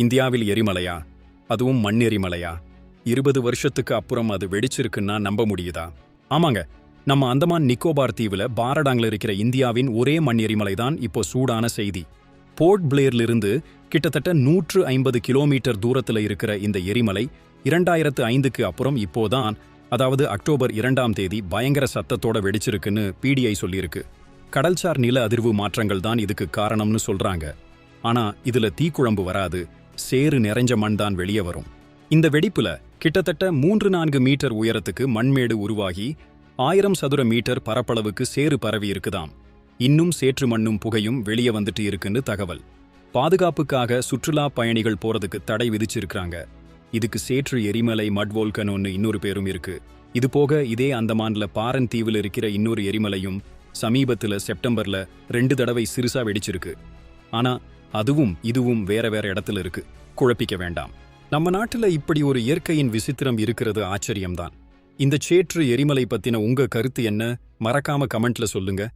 இந்தியாவில் எரிமலையா? அதுவும் மண் எரிமலையா? இருபது வருஷத்துக்கு அப்புறம் அது வெடிச்சிருக்குன்னா நம்ப முடியுதா? ஆமாங்க. நம்ம அந்தமான் நிக்கோபார் தீவுல பாரடாங்கில் இருக்கிற இந்தியாவின் ஒரே மண் எரிமலை தான் இப்போ சூடான செய்தி. போர்ட் பிளேர்லிருந்து கிட்டத்தட்ட நூற்று ஐம்பது கிலோமீட்டர் தூரத்துல இருக்கிற இந்த எரிமலை இரண்டாயிரத்து ஐந்துக்கு அப்புறம் இப்போதான் அதாவது அக்டோபர் இரண்டாம் தேதி பயங்கர சத்தத்தோட வெடிச்சிருக்குன்னு பிடிஐ சொல்லியிருக்கு. கடல்சார் நில அதிர்வு மாற்றங்கள் தான் இதுக்கு காரணம்னு சொல்றாங்க. ஆனா இதுல தீக்குழம்பு வராது. சேறு நிறைஞ்ச மண் தான் வெளியே வரும். இந்த வெடிப்புல கிட்டத்தட்ட மூன்று நான்கு மீட்டர் உயரத்துக்கு மண்மேடு உருவாகி ஆயிரம் சதுர மீட்டர் பரப்பளவுக்கு சேறு பரவி இருக்குதாம். இன்னும் சேற்று மண்ணும் புகையும் வெளியே வந்துட்டு இருக்குன்னு தகவல். பாதுகாப்புக்காக சுற்றுலா பயணிகள் போறதுக்கு தடை விதிச்சிருக்காங்க இதுக்கு சேற்று எரிமலை மட்வோல்கனோன்னு இன்னொரு பேரும் இருக்கு. இது போக இதே அந்தமான்ல பாரன் தீவில் இருக்கிற இன்னொரு எரிமலையும் சமீபத்துல செப்டம்பர்ல ரெண்டு தடவை சிறுசா வெடிச்சிருக்கு. ஆனா அதுவும் இதுவும் வேற வேற இடத்துல இருக்கு. குழப்பிக்க வேண்டாம். நம்ம நாட்டுல இப்படி ஒரு இயற்கையின் விசித்திரம் இருக்கிறது ஆச்சரியம்தான். இந்த சேற்று எரிமலை பத்தின உங்க கருத்து என்ன? மறக்காம கமெண்ட்ல சொல்லுங்க.